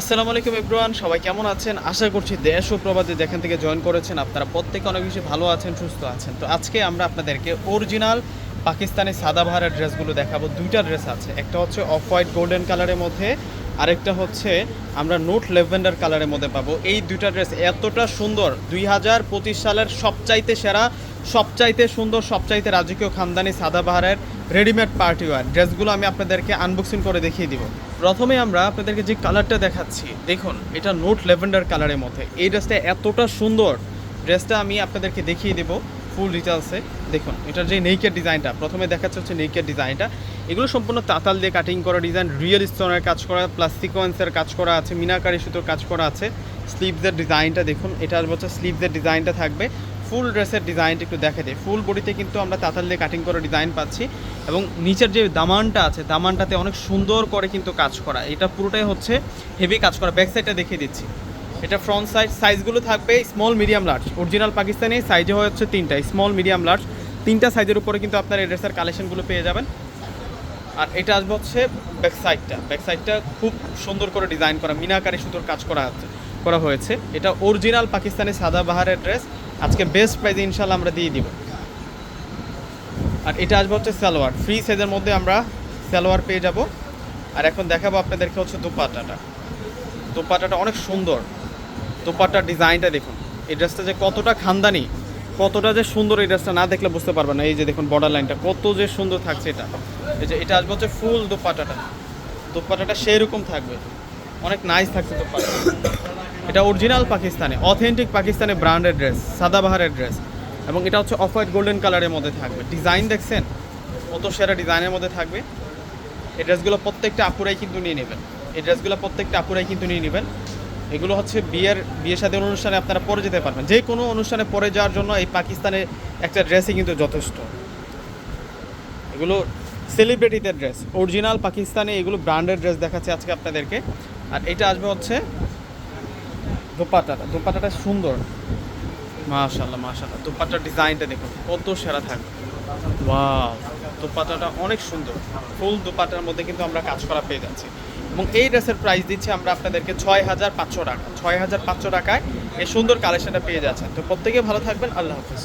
আসসালামু আলাইকুম ইব্রান সবাই কেমন আছেন? আশা করছি দেশ ও প্রবাদে যেখান থেকে জয়েন করেছেন, আপনারা প্রত্যেকে অনেক বেশি ভালো আছেন, সুস্থ আছেন। তো আজকে আমরা আপনাদেরকে অরিজিনাল পাকিস্তানি সাদাবাহারের ড্রেসগুলো দেখাবো। দুইটা ড্রেস আছে, একটা হচ্ছে অফ হোয়াইট গোল্ডেন কালারের মধ্যে, আরেকটা হচ্ছে আমরা নোট লেভেন্ডার কালারের মধ্যে পাবো। এই দুইটা ড্রেস এতটা সুন্দর, দুই হাজার পঁচিশ সালের সবচাইতে সেরা সবচাইতে সুন্দর, সবচাইতে রাজকীয় খানদানি সাদাবাহারের রেডিমেড পার্টি ওয়ার ড্রেসগুলো আমি আপনাদেরকে আনবক্সিং করে দেখিয়ে দিব। প্রথমে আমরা আপনাদেরকে যে কালারটা দেখাচ্ছি, দেখুন, এটা নোট লেভেন্ডার কালারের মধ্যে। এই ড্রেসটা এতটা সুন্দর। ড্রেসটা আমি আপনাদেরকে দেখিয়ে দেবো ফুল ডিটেলসে দেখুন এটার যে নেইকের ডিজাইনটা প্রথমে দেখাচ্ছে হচ্ছে নেইকের ডিজাইনটা এগুলো সম্পূর্ণ তাতাল দিয়ে কাটিং করা ডিজাইন রিয়েল স্টোনের কাজ করা প্লাস সিকোয়েন্সের কাজ করা আছে, মিনাকারি সুতোর কাজ করা আছে। স্লিভসের ডিজাইনটা দেখুন এটা হচ্ছে স্লিভসের ডিজাইনটা থাকবে। ফুল ড্রেসের ডিজাইনটা একটু দেখে দেয় ফুল বডিতে কিন্তু আমরা তাঁতাল দিয়ে কাটিং করে ডিজাইন পাচ্ছি এবং নিচের যে দামানটা আছে, দামানটাতে অনেক সুন্দর করে কিন্তু কাজ করা। এটা পুরোটাই হচ্ছে হেভি কাজ করা। ব্যাক সাইডটা দেখিয়ে দিচ্ছি। এটা ফ্রন্ট সাইড সাইজগুলো থাকবে small medium large original Pakistani সাইজে হচ্ছে তিনটা। স্মল মিডিয়াম লার্জ তিনটা সাইজের উপরে কিন্তু আপনার এই ড্রেসের কালেকশনগুলো পেয়ে যাবেন। আর এটা আসবে হচ্ছে ব্যাক সাইডটা ব্যাক সাইডটা খুব সুন্দর করে ডিজাইন করা। মিনাকারি সুতোর কাজ করা আছে, করা হয়েছে। এটা অরিজিনাল পাকিস্তানি সাদা বাহারের ড্রেস আজকে বেস্ট প্রাইজে ইনশাল্লাহ আমরা দিয়ে দিব। আর এটা আসবে হচ্ছে সালোয়ার। ফ্রি সাইজের মধ্যে আমরা সালোয়ার পেয়ে যাব। আর এখন দেখাবো আপনাদেরকে হচ্ছে দুপাটাটা দুপাটাটা অনেক সুন্দর। দোপাট্টার ডিজাইনটা দেখুন। এই ড্রেসটা যে কতটা খানদানি, কতটা যে সুন্দর এই ড্রেসটা না দেখলে বুঝতে পারবেন না। এই যে দেখুন বর্ডার লাইনটা কত যে সুন্দর থাকছে এটা। এই যে এটা আসবে হচ্ছে ফুল দোপাট্টাটা। দোপাট্টাটা সেই রকম থাকবে। অনেক নাইস থাকছে দোপাট্টা। এটা অরিজিনাল পাকিস্তানে অথেন্টিক পাকিস্তানি ব্র্যান্ডের ড্রেস সাদাবাহারের ড্রেস এবং এটা হচ্ছে অফ হোয়াইট গোল্ডেন কালারের মধ্যে থাকবে। ডিজাইন দেখছেন? কত সেরা ডিজাইনের মধ্যে থাকবে। এই ড্রেসগুলো প্রত্যেকটা আপুরাই কিন্তু নিয়ে নেবেন। এই ড্রেসগুলো প্রত্যেকটা আপুরাই কিন্তু নিয়ে নেবেন। এগুলো হচ্ছে বিয়ের বিয়ে সাথে অনুষ্ঠানে আপনারা পরে যেতে পারবেন। যে কোনো অনুষ্ঠানে পরে যাওয়ার জন্য এই পাকিস্তানে একটা ড্রেসই কিন্তু যথেষ্ট। এগুলো সেলিব্রিটিদের ড্রেস অরিজিনাল পাকিস্তানে এগুলো ব্র্যান্ডেড ড্রেস দেখাচ্ছে আজকে আপনাদেরকে। আর এটা আসবে হচ্ছে দোপাট্টাটা দোপাট্টাটা সুন্দর। মাশাল্লাহ মাশাল্লাহ দোপাট্টার ডিজাইনটা দেখুন, কত সেরা থাকবে। বা দোপাট্টাটা অনেক সুন্দর। ফুল দোপাট্টার মধ্যে কিন্তু আমরা কাজ করা পেয়ে যাচ্ছি। এবং এই ড্রেসের প্রাইস দিচ্ছি আমরা আপনাদেরকে ছয় হাজার পাঁচশো টাকা। ছয় হাজার পাঁচশো টাকায় এই সুন্দর কালেকশনটা পেয়ে যাচ্ছেন। তো প্রত্যেকে ভালো থাকবেন, আল্লাহ হাফিজ।